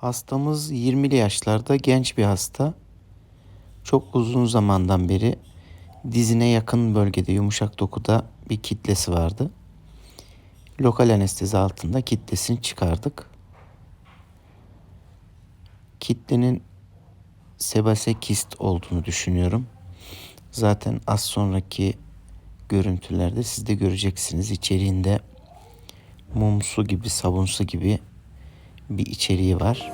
Hastamız 20'li yaşlarda genç bir hasta. Çok uzun zamandan beri dizine yakın bölgede yumuşak dokuda bir kitlesi vardı. Lokal anestezi altında kitlesini çıkardık. Kitlenin sebase kist olduğunu düşünüyorum. Zaten az sonraki görüntülerde siz de göreceksiniz. İçeriğinde mumsu gibi, sabunsu gibi bir içeriği var.